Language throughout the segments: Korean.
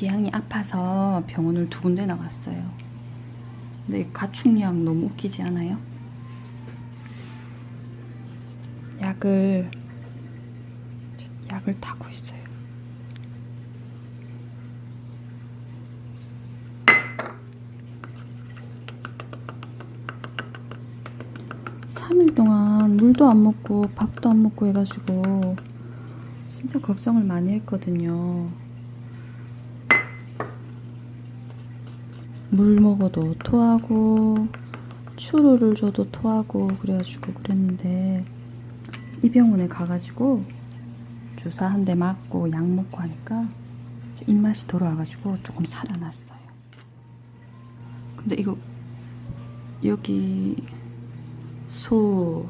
기양이 아파서 병원을 두 군데 나갔어요. 근데 이 가축약 너무 웃기지 않아요? 약을 약을 타고 있어요. 삼일 동안 물도 안 먹고 밥도 안 먹고 해가지고 진짜 걱정을 많이 했거든요. 물 먹어도 토하고 추루를 줘도 토하고 그래가지고 그랬는데 이 병원에 가가지고 주사 한 대 맞고 약 먹고 하니까 입맛이 돌아와가지고 조금 살아났어요. 근데 이거 여기 소,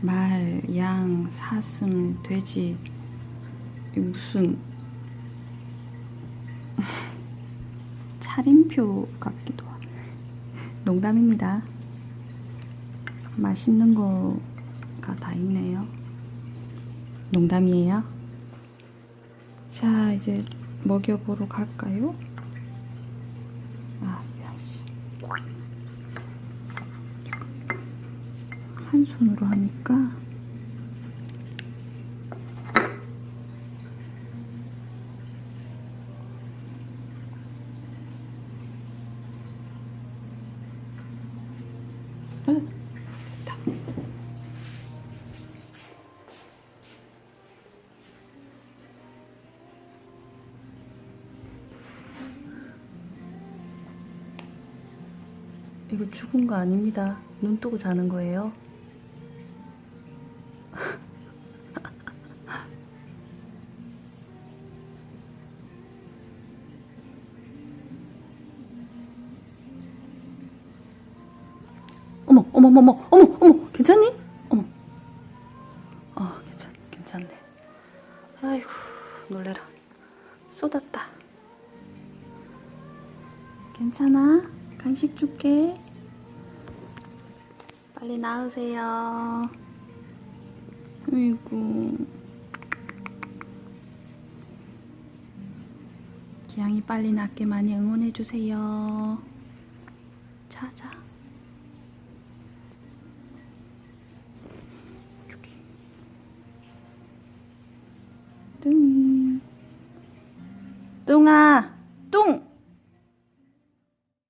말, 양, 사슴, 돼지 이 무슨 차림표 같기도 하고 농담입니다. 맛있는 거가 다 있네요. 농담이에요. 자, 이제 먹여보러 갈까요? 아, 야씨. 한 손으로 하니까 이거 죽은 거 아닙니다. 눈 뜨고 자는 거예요. 어머, 어머, 어머, 괜찮니? 어머. 아, 괜찮, 괜찮네. 아이고, 놀래라. 쏟았다. 괜찮아? 간식 줄게. 빨리 나으세요. 아이고. 기양이 빨리 낫게 많이 응원해주세요. 자, 자. 东啊